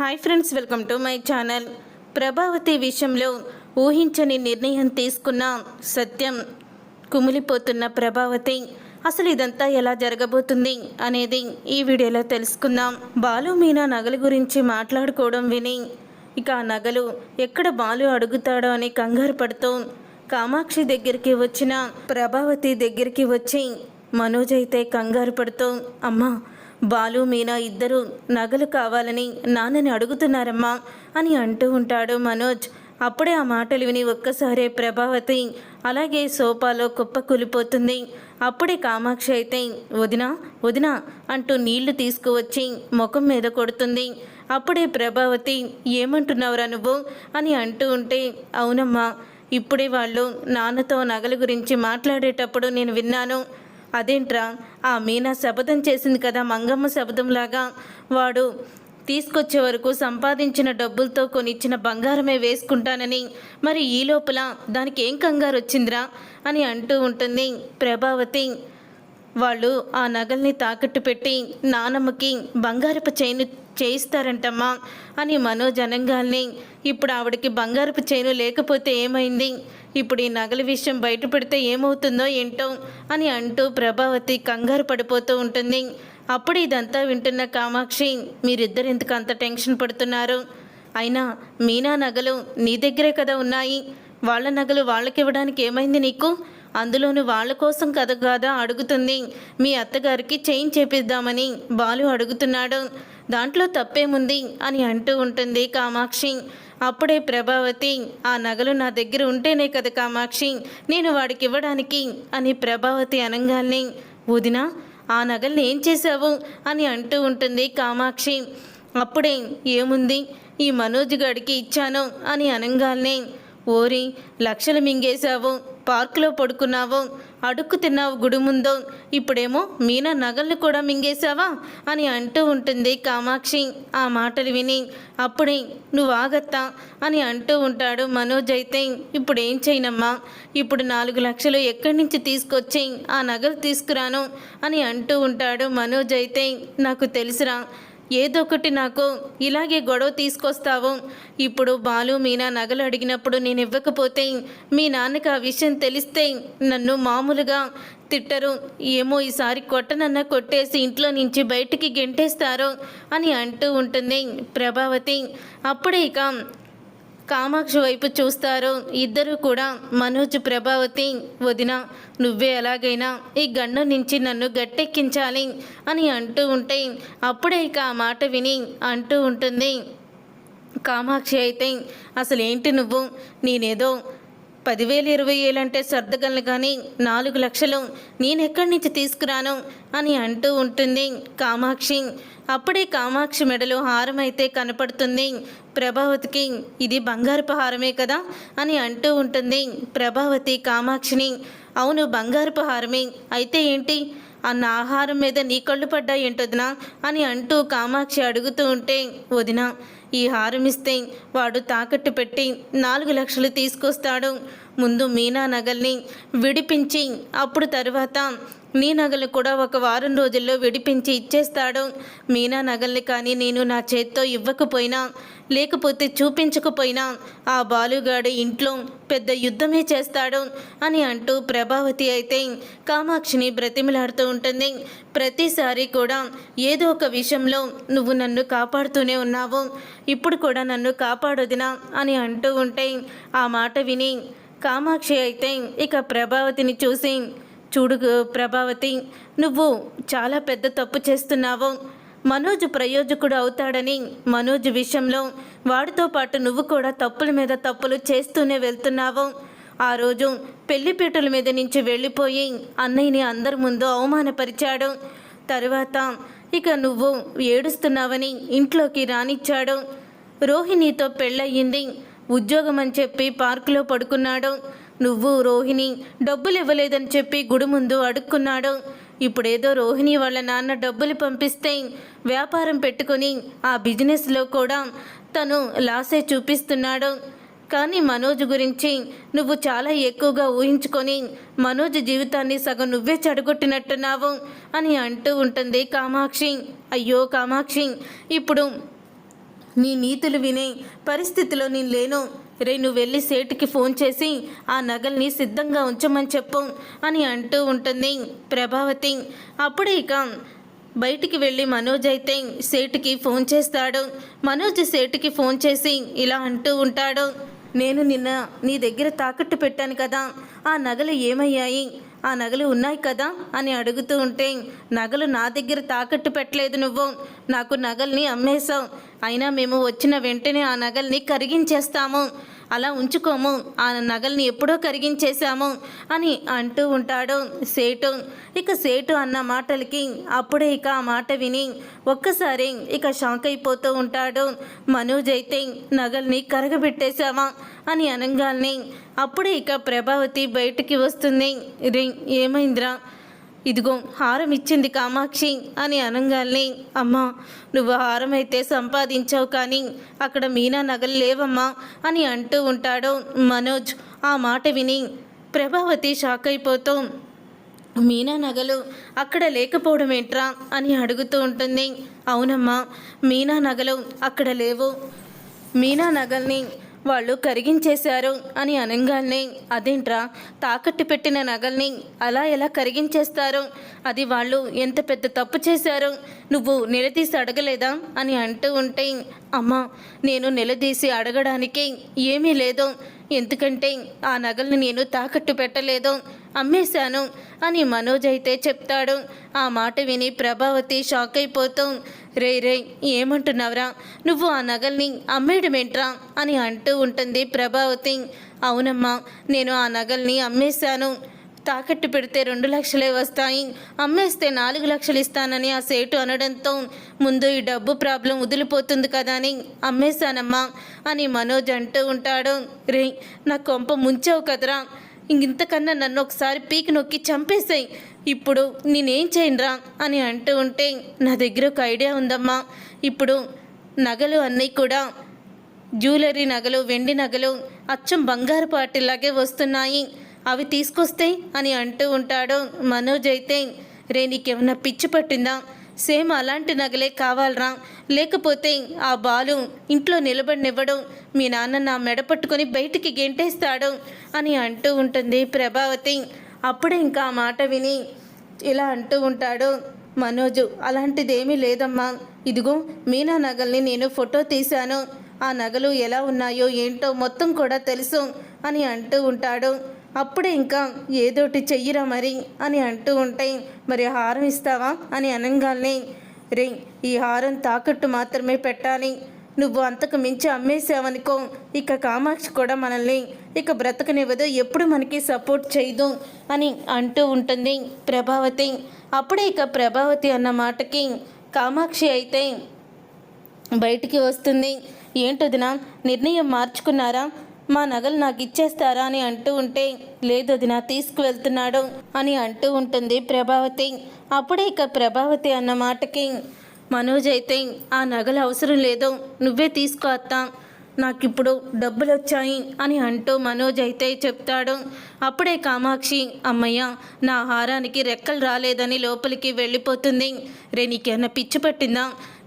Hi friends welcome to my channel. Prabhavati విషయంలో ఊహించని నిర్ణయం తీసుకున్న సత్యం కుమిలిపోతున్న ప్రభావతి అసలు ఇదంతా ఎలా జరగబోతుంది? అనేది ఈ వీడియోలో తెలుసుకుందాం. బాలు మీనా నగల గురించి మాట్లాడుకోవడం విని ఇక ఆ నగలు ఎక్కడ బాలు అడుగుతాడో అని కంగారు పడుతూ కామాక్షి దగ్గరికి వచ్చిన ప్రభావతి దగ్గరికి వచ్చి మనోజ్ అయితే కంగారు పడుతూ అమ్మా బాలు మీనా ఇద్దరు నగలు కావాలని నాన్నని అడుగుతున్నారమ్మా అని అంటూ ఉంటాడు మనోజ్. అప్పుడే ఆ మాటలు విని ఒక్కసారే ప్రభావతి అలాగే సోఫాలో కుప్ప కూలిపోతుంది. అప్పుడే కామాక్షి అయితే వదినా వదినా అంటూ నీళ్ళు తీసుకువచ్చి ముఖం మీద కొడుతుంది. అప్పుడే ప్రభావతి ఏమంటున్నావురా నువ్వు? అని అంటూ ఉంటే అవునమ్మా ఇప్పుడే వాళ్ళు నాన్నతో నగల గురించి మాట్లాడేటప్పుడు నేను విన్నాను. అదేంట్రా? ఆ మీనా శపథం చేసింది కదా మంగమ్మ శపథంలాగా. వాడు తీసుకొచ్చే వరకు సంపాదించిన డబ్బులతో కొనిచ్చిన బంగారమే వేసుకుంటానని. మరి ఈ లోపల దానికి ఏం కంగారు వచ్చిందిరా అని అంటూ ఉంటుంది ప్రభావతి. వాళ్ళు ఆ నగల్ని తాకట్టు పెట్టి నానమ్మకి బంగారపు చైను చేయిస్తారంటమ్మా అని మనోజ్ అనంగాల్ని ఇప్పుడు ఆవిడకి బంగారపు చైను లేకపోతే ఏమైంది? ఇప్పుడు ఈ నగల విషయం బయట పెడితే ఏమవుతుందో ఏంటో? అని అంటూ ప్రభావతి కంగారు పడిపోతూ ఉంటుంది. అప్పుడు ఇదంతా వింటున్న కామాక్షి మీరిద్దరు ఎందుకు అంత టెన్షన్ పడుతున్నారు? అయినా మీనా నగలు నీ దగ్గరే కదా ఉన్నాయి? వాళ్ళ నగలు వాళ్ళకివ్వడానికి ఏమైంది నీకు? అందులోని వాళ్ళ కోసం కథ కాదా అడుగుతుంది. మీ అత్తగారికి చైన్ చేపిద్దామని బాలు అడుగుతున్నాడు. దాంట్లో తప్పేముంది అని అంటూ ఉంటుంది కామాక్షి. అప్పుడే ప్రభావతి ఆ నగలు నా దగ్గర ఉంటేనే కదా కామాక్షి. నేను వాడికి ఇవ్వడానికి అని ప్రభావతి అనంగాల్ని. వదినా ఆ నగల్ని ఏం చేశావు? అని అంటూ ఉంటుంది కామాక్షి. అప్పుడే ఏముంది? ఈ మనోజ్ గడికి ఇచ్చాను అని అనంగాల్ని. ఓరి లక్షలు మింగేశావు. పార్కులో పడుకున్నావు అడుక్కు తిన్నావు గుడి ముందో. ఇప్పుడేమో మీనా నగల్ని కూడా మింగేశావా? అని అంటూ ఉంటుంది కామాక్షి. ఆ మాటలు విని అప్పుడే నువ్వు ఆగత్తా అని అంటూ ఉంటాడు మనోజ్ అయితే. ఇప్పుడు ఏం చేయనమ్మా? ఇప్పుడు నాలుగు లక్షలు ఎక్కడి నుంచి తీసుకొచ్చి ఆ నగలు తీసుకురాను అని అంటూ ఉంటాడు మనోజ్ అయితే. నాకు తెలుసురా ఏదో ఒకటి నాకు ఇలాగే గొడవ తీసుకొస్తావు. ఇప్పుడు బాలు మీనా నగలు అడిగినప్పుడు నేను ఇవ్వకపోతే మీ నాన్నకి ఆ విషయం తెలిస్తే నన్ను మామూలుగా తిట్టరు. ఏమో ఈసారి కొట్టనన్న కొట్టేసి ఇంట్లో నుంచి బయటికి గెంటేస్తారు అని అంటూ ఉంటుంది ప్రభావతి. అప్పుడే ఇక కామాక్షి వైపు చూస్తారు ఇద్దరు కూడా మనోజ్ ప్రభావతి వదిన నువ్వే ఎలాగైనా ఈ గండం నుంచి నన్ను గట్టెక్కించాలి అని అంటూ ఉంటే అప్పుడే ఇక ఆ మాట విని అంటూ ఉంటుంది. కామాక్షి అయితే అసలు ఏంటి నువ్వు? నేనేదో పదివేలు ఇరవై ఏళ్ళంటే అంటే సర్దగలను కానీ నాలుగు లక్షలు నేను ఎక్కడి నుంచి తీసుకురాను అని అంటూ ఉంటుంది కామాక్షి. అప్పుడే కామాక్షి మెడలో హారం అయితే కనపడుతుంది. ప్రభావతికి ఇది బంగారపు హారమే కదా అని అంటూ ఉంటుంది ప్రభావతి కామాక్షిని. అవును బంగారపు హారమే. అయితే ఏంటి? అన్న ఆహారం మీద నీ కళ్ళు పడ్డాయేంటొదినా అని అంటూ కామాక్షి అడుగుతూ ఉంటే వదినా ఈ హారం ఇస్తే వాడు తాకట్టు పెట్టి నాలుగు లక్షలు తీసుకొస్తాడు. ముందు మీనా నగల్ని విడిపించి అప్పుడు తరువాత నీ నగలు కూడా ఒక వారం రోజుల్లో విడిపించి ఇచ్చేస్తాడు. మీనా నగల్ని కానీ నేను నా చేత్తో ఇవ్వకపోయినా లేకపోతే చూపించకపోయినా ఆ బాలుగాడు ఇంట్లో పెద్ద యుద్ధమే చేస్తాడు అని అంటూ ప్రభావతి అయితే కామాక్షిని బ్రతిమలాడుతూ ఉంటుంది. ప్రతిసారి కూడా ఏదో ఒక విషయంలో నువ్వు నన్ను కాపాడుతూనే ఉన్నావు. ఇప్పుడు కూడా నన్ను కాపాడొదినా అని అంటూ ఉంటే ఆ మాట విని కామాక్షి అయితే ఇక ప్రభావతిని చూసి చూడు ప్రభావతి నువ్వు చాలా పెద్ద తప్పు చేస్తున్నావు. మనోజ్ ప్రయోజకుడు అవుతాడని మనోజ్ విషయంలో వాడితో పాటు నువ్వు కూడా తప్పుల మీద తప్పులు చేస్తూనే వెళ్తున్నావు. ఆ రోజు పెళ్ళిపీటల మీద నుంచి వెళ్ళిపోయి అన్నయ్యని అందరి ముందు అవమానపరిచాడు. తరువాత ఇక నువ్వు ఏడుస్తున్నావని ఇంట్లోకి రానిచ్చాడు. రోహిణితో పెళ్ళయింది ఉద్యోగం అని చెప్పి పార్కులో పడుకున్నాడు. నువ్వు రోహిణి డబ్బులు ఇవ్వలేదని చెప్పి గుడి ముందు అడుక్కున్నాడు. ఇప్పుడేదో రోహిణి వాళ్ళ నాన్న డబ్బులు పంపిస్తే వ్యాపారం పెట్టుకొని ఆ బిజినెస్లో కూడా తను లాసే చూపిస్తున్నాడు. కానీ మనోజ్ గురించి నువ్వు చాలా ఎక్కువగా ఊహించుకొని మనోజ్ జీవితాన్ని సగం నువ్వే చెడగొట్టినట్టున్నావు అని అంటూ ఉంటుంది కామాక్షి. అయ్యో కామాక్షి ఇప్పుడు నీ నీతులు వినే పరిస్థితిలో నేను లేను. రే నువ్వు వెళ్ళి సేటుకి ఫోన్ చేసి ఆ నగల్ని సిద్ధంగా ఉంచమని చెప్పు అని అంటూ ఉంటుంది ప్రభావతి. అప్పుడే ఇక బయటికి వెళ్ళి మనోజ్ అయితే సేటుకి ఫోన్ చేస్తాడు. మనోజ్ సేటుకి ఫోన్ చేసి ఇలా అంటూ ఉంటాడు. నేను నిన్న నీ దగ్గర తాకట్టు పెట్టాను కదా. ఆ నగలు ఏమయ్యాయి? ఆ నగలు ఉన్నాయి కదా అని అడుగుతూ ఉంటే నగలు నా దగ్గర తాకట్టు పెట్టలేదు నువ్వు. నాకు నగల్ని అమ్మేశావు. అయినా మేము వచ్చిన వెంటనే ఆ నగల్ని కరిగించేస్తాము. అలా ఉంచుకోము. ఆ నగల్ని ఎప్పుడో కరిగించేశాము అని అంటూ ఉంటాడు సేటు. ఇక సేటు అన్న మాటలకి అప్పుడే ఇక ఆ మాట విని ఒక్కసారి ఇక షాక్ అయిపోతూ ఉంటాడు. మనోజ్ అయితే నగల్ని కరగబెట్టేశావా అని అనగాల్ని. అప్పుడే ఇక ప్రభావతి బయటికి వస్తుంది. రింగ్ ఏమైందిరా? ఇదిగో హారం ఇచ్చింది కామాక్షి అని అనగానే అమ్మా నువ్వు హారం అయితే సంపాదించావు కానీ అక్కడ మీనా నగలు లేవమ్మా అని అంటూ ఉంటాడు మనోజ్. ఆ మాట విని ప్రభావతి షాక్ అయిపోతూ మీనా నగలు అక్కడ లేకపోవడం ఏంట్రా అని అడుగుతూ ఉంటుంది. అవునమ్మా మీనా నగలు అక్కడ లేవు. మీనా నగల్ని వాళ్ళు కరిగించేశారు అని అనగానే అదేంట్రా తాకట్టు పెట్టిన నగల్ని అలా ఎలా కరిగించేస్తారు? అది వాళ్ళు ఎంత పెద్ద తప్పు చేశారు? నువ్వు నిలదీసి అడగలేదా? అని అంటూ ఉంటే అమ్మా నేను నిలదీసి అడగడానికి ఏమీ లేదు. ఎందుకంటే ఆ నగల్ని నేను తాకట్టు పెట్టలేదు. అమ్మేశాను అని మనోజ్ అయితే చెప్తాడు. ఆ మాట విని ప్రభావతి షాక్ అయిపోతూ. రే రే ఏమంటున్నావురా? నువ్వు ఆ నగల్ని అమ్మేయడమేంట్రా? అని అంటూ ఉంటుంది ప్రభావతి. అవునమ్మా నేను ఆ నగల్ని అమ్మేశాను. తాకట్టు పెడితే రెండు లక్షలే వస్తాయి. అమ్మేస్తే నాలుగు లక్షలు ఇస్తానని ఆ సేటు అనడంతో ముందు ఈ డబ్బు ప్రాబ్లం వదిలిపోతుంది కదా అని అమ్మేశానమ్మా అని మనోజ్ అంటూ ఉంటాడు. రే నా కొంప ముంచావు కదరా? ఇంతకన్నా నన్ను ఒకసారి పీకి నొక్కి చంపేసాయి. ఇప్పుడు నేనేం చేయనురా అని అంటూ ఉంటే నా దగ్గర ఒక ఐడియా ఉందమ్మా. ఇప్పుడు నగలు అన్నీ కూడా జ్యువెలరీ నగలు వెండి నగలు అచ్చం బంగారు పాటిలాగే వస్తున్నాయి. అవి తీసుకొస్తాయి అని అంటూ ఉంటాడు మనోజ్ అయితే రే నీకేమన్నా పిచ్చి పట్టిందా? సేమ్ అలాంటి నగలే కావాలరా. లేకపోతే ఆ బాలు ఇంట్లో నిలబడినివ్వడం. మీ నాన్న నా మెడ పట్టుకొని బయటికి గెంటేస్తాడు అని అంటూ ఉంటుంది ప్రభావతి. అప్పుడే ఇంకా ఆ మాట విని ఇలా అంటూ ఉంటాడు. మనోజు అలాంటిదేమీ లేదమ్మా. ఇదిగో మీనా నగల్ని నేను ఫోటో తీశాను. ఆ నగలు ఎలా ఉన్నాయో ఏంటో మొత్తం కూడా తెలుసు అని అంటూ ఉంటాడు. అప్పుడే ఇంకా ఏదోటి చెయ్యిరా మరి అని అంటూ ఉంటే మరి హారం ఇస్తావా అని అనగానే రే ఈ హారం తాకట్టు మాత్రమే పెట్టాలి. నువ్వు అంతకు మించి అమ్మేసావనుకో ఇక కామాక్షి కూడా మనల్ని ఇక బ్రతకనివ్వదు ఎప్పుడు మనకి సపోర్ట్ చేయదు అని అంటూ ఉంటుంది ప్రభావతి. అప్పుడే ఇక ప్రభావతి అన్న మాటకి కామాక్షి అయితే బయటికి వస్తుంది. ఏంటదినా నిర్ణయం మార్చుకున్నారా? మా నగలు నాకు ఇచ్చేస్తారా అని అంటూ ఉంటే లేదు వదినా తీసుకువెళ్తున్నాడు అని అంటూ ఉంటుంది ప్రభావతి. అప్పుడే ఇక ప్రభావతి అన్న మాటకి మనోజ్ అయితే ఆ నగలు అవసరం లేదు నువ్వే తీసుకో అత్త. నాకిప్పుడు డబ్బులు వచ్చాయి అని అంటూ మనోజ్ అయితే చెప్తాడు. అప్పుడే కామాక్షి అమ్మయ్య నా హారానికి రెక్కలు రాలేదని లోపలికి వెళ్ళిపోతుంది. రే నీకేమన్నా పిచ్చి పట్టిందా?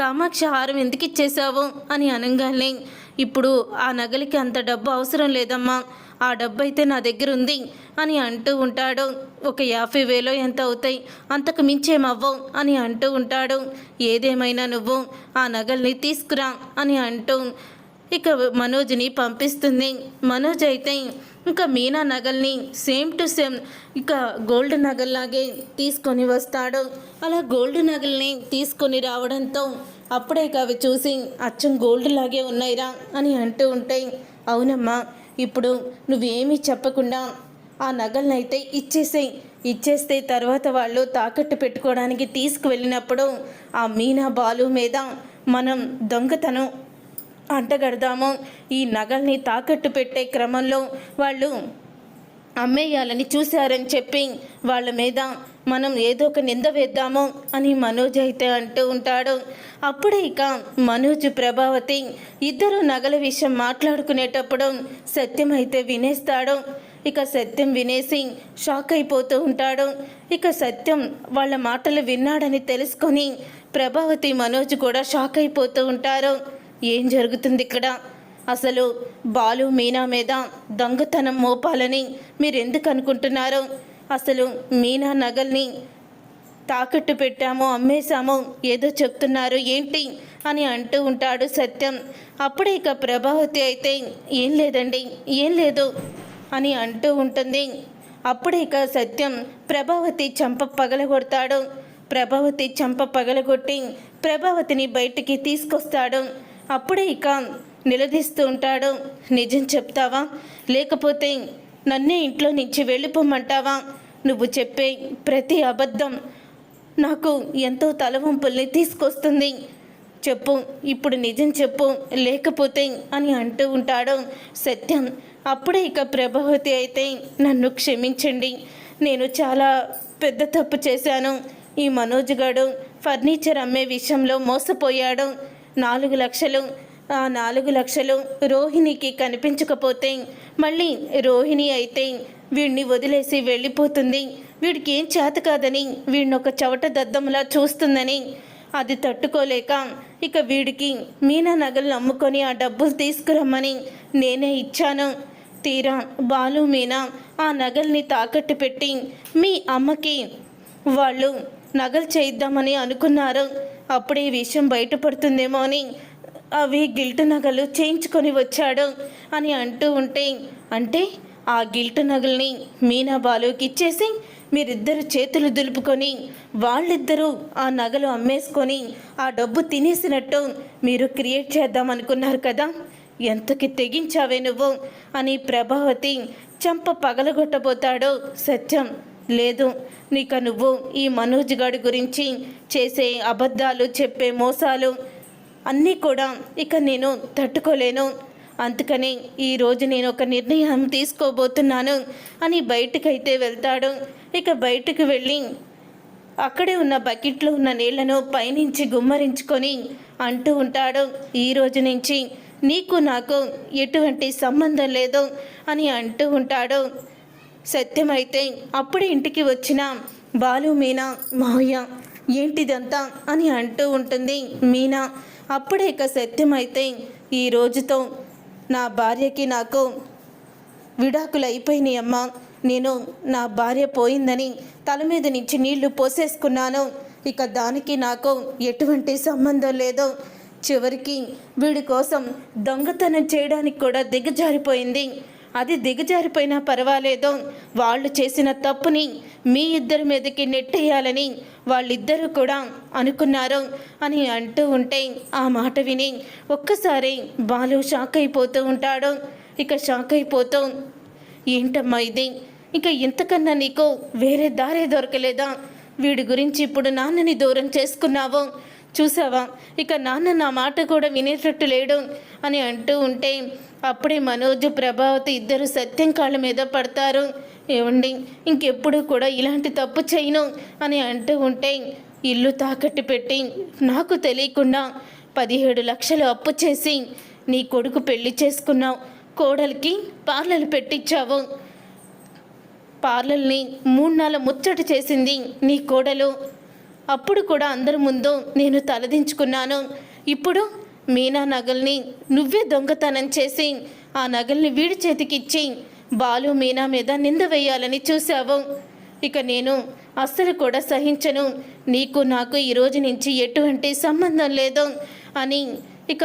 కామాక్షి హారం ఎందుకు ఇచ్చేసావు అని అనగానే ఇప్పుడు ఆ నగలికి అంత డబ్బు అవసరం లేదమ్మా. ఆ డబ్బు అయితే నా దగ్గర ఉంది అని అంటూ ఉంటాడు. ఒక యాభై వేలో ఎంత అవుతాయి? అంతకు మించేమవ్వవు అని అంటూ ఉంటాడు. ఏదేమైనా నువ్వు ఆ నగల్ని తీసుకురా అని అంటూ ఇక మనోజ్ని పంపిస్తుంది. మనోజ్ అయితే ఇంకా మీనా నగల్ని సేమ్ టు సేమ్ ఇక గోల్డ్ నగల్లాగే తీసుకొని వస్తాడు. అలా గోల్డ్ నగల్ని తీసుకొని రావడంతో అప్పుడే అవి చూసి అచ్చం గోల్డ్ లాగే ఉన్నాయిరా అని అంటూ ఉంటాయి అవునమ్మా ఇప్పుడు నువ్వేమీ చెప్పకుండా ఆ నగలనైతే ఇచ్చేసేయి. ఇచ్చేస్తే తర్వాత వాళ్ళు తాకట్టు పెట్టుకోవడానికి తీసుకువెళ్ళినప్పుడు ఆ మీనా బాలు మీద మనం దొంగతనం అంటగడదాము. ఈ నగల్ని తాకట్టు పెట్టే క్రమంలో వాళ్ళు అమ్మేయాలని చూశారని చెప్పి వాళ్ళ మీద మనం ఏదో ఒక నింద వేద్దాము అని మనోజ్ అయితే అంటూ ఉంటాడు. అప్పుడే ఇక మనోజ్ ప్రభావతి ఇద్దరు నగల విషయం మాట్లాడుకునేటప్పుడు సత్యం అయితే వినేస్తాడు. ఇక సత్యం వినేసి షాక్ అయిపోతూ ఉంటాడు. ఇక సత్యం వాళ్ళ మాటలు విన్నాడని తెలుసుకొని ప్రభావతి మనోజ్ కూడా షాక్ అయిపోతూ ఉంటారు. ఏం జరుగుతుంది ఇక్కడ? అసలు బాలు మీనా మీద దొంగతనం మోపాలని మీరు ఎందుకు అనుకుంటున్నారు? అసలు మీనా నగల్ని తాకట్టు పెట్టాము అమ్మేశాము ఏదో చెప్తున్నారు ఏంటి అని అంటూ ఉంటాడు సత్యం. అప్పుడే ఇక ప్రభావతి అయితే ఏం లేదండి ఏం లేదు అని అంటూ ఉంటుంది. అప్పుడే ఇక సత్యం ప్రభావతి చంప పగలగొడతాడు. ప్రభావతి చంప పగలగొట్టి ప్రభావతిని బయటికి తీసుకొస్తాడు. అప్పుడే ఇక నిలదీస్తూ ఉంటాడు. నిజం చెప్తావా? లేకపోతే నన్నే ఇంట్లో నుంచి వెళ్ళిపోమంటావా? నువ్వు చెప్పే ప్రతి అబద్ధం నాకు ఎంతో తలవంపుల్ని తీసుకొస్తుంది. చెప్పు ఇప్పుడు నిజం చెప్పు లేకపోతే అని అంటూ ఉంటాడు సత్యం. అప్పుడే ఇక ప్రభావతి అయితే నన్ను క్షమించండి. నేను చాలా పెద్ద తప్పు చేశాను. ఈ మనోజ్ గాడు ఫర్నిచర్ అమ్మే విషయంలో మోసపోయాడు. నాలుగు లక్షలు ఆ నాలుగు లక్షలు రోహిణికి కనిపించకపోతే మళ్ళీ రోహిణి అయితే వీడిని వదిలేసి వెళ్ళిపోతుంది. వీడికి ఏం చేత కాదని వీడిని ఒక చవట దద్దములా చూస్తుందని అది తట్టుకోలేక ఇక వీడికి మీనా నగలు అమ్ముకొని ఆ డబ్బులు తీసుకురమ్మని నేనే ఇచ్చాను. తీరా బాలు మీనా ఆ నగల్ని తాకట్టు పెట్టి మీ అమ్మకి వాళ్ళు నగలు చేయిద్దామని అనుకున్నారు. అప్పుడే ఈ విషయం బయటపడుతుందేమో అని అవి గిల్ట్ నగలు చేయించుకొని వచ్చాడు అని అంటూ ఉంటే అంటే ఆ గిల్ట్ నగల్ని మీనా బాలుకి ఇచ్చేసి మీరిద్దరు చేతులు దులుపుకొని వాళ్ళిద్దరూ ఆ నగలు అమ్మేసుకొని ఆ డబ్బు తినేసినట్టు మీరు క్రియేట్ చేద్దాం అనుకున్నారు కదా ఎంతకి తెగించావే నువ్వు అని ప్రభావతి చంప పగలగొట్టబోతాడు. సత్యం లేదు నీక నువ్వు ఈ మనోజ్ గాడి గురించి చేసే అబద్ధాలు చెప్పే మోసాలు అన్నీ కూడా ఇక నేను తట్టుకోలేను. అందుకని ఈరోజు నేను ఒక నిర్ణయం తీసుకోబోతున్నాను అని బయటకైతే వెళ్తాడు. ఇక బయటకు వెళ్ళి అక్కడే ఉన్న బకెట్లో ఉన్న నీళ్ళను పైనుంచి గుమ్మరించుకొని అంటూ ఉంటాడు. ఈ రోజు నుంచి నీకు నాకు ఎటువంటి సంబంధం లేదు అని అంటూ ఉంటాడు. సత్యమైతే అప్పుడే ఇంటికి వచ్చిన బాలు మీనా మావయ్య ఏంటిదంతా? అని అంటూ ఉంటుంది. మీనా అప్పుడే ఇక సత్యమైతే ఈ రోజుతో నా భార్యకి నాకు విడాకులు అయిపోయినాయి అమ్మా. నేను నా భార్య పోయిందని తల మీద నుంచి నీళ్ళు పోసేసుకున్నాను. ఇక దానికి నాకు ఎటువంటి సంబంధం లేదు. చివరికి వీడి కోసం దొంగతనం చేయడానికి కూడా దిగజారిపోయింది. అది దిగజారిపోయినా పర్వాలేదు. వాళ్ళు చేసిన తప్పుని మీ ఇద్దరి మీదకి నెట్టేయాలని వాళ్ళిద్దరూ కూడా అనుకున్నారు అని అంటూ ఉంటే ఆ మాట విని ఒక్కసారి బాలు షాక్ అయిపోతూ ఉంటాడు. ఇక షాక్ అయిపోతూ ఏంటమ్మా ఇది? ఇక ఇంతకన్నా నీకు వేరే దారే దొరకలేదా? వీడి గురించి ఇప్పుడు నాన్నని దూరం చేసుకున్నావు. చూసావా? ఇక నాన్న నా మాట కూడా వినేటట్టు లేడు అని అంటూ ఉంటే అప్పుడే మనోజ్ ప్రభావతి ఇద్దరు సత్యం కాళ్ళ మీద పడతారు. ఏమండి ఇంకెప్పుడు కూడా ఇలాంటి తప్పు చేయను అని అంటూ ఉంటే ఇల్లు తాకట్టు పెట్టి నాకు తెలియకుండా పదిహేడు లక్షలు అప్పు చేసి నీ కొడుకు పెళ్ళి చేసుకున్నావు. కోడలికి పార్లర్లు పెట్టించావు పార్లర్ని మూడు నాలుగు ముచ్చట చేసింది నీ కోడలు. అప్పుడు కూడా అందరి ముందు నేను తలదించుకున్నాను. ఇప్పుడు మీనా నగల్ని నువ్వే దొంగతనం చేసి ఆ నగల్ని వీడి చేతికిచ్చి బాలు మీనా మీద నింద వేయాలని చూశావు. ఇక నేను అస్సలు కూడా సహించను. నీకు నాకు ఈ రోజు నుంచి ఎటువంటి సంబంధం లేదు అని ఇక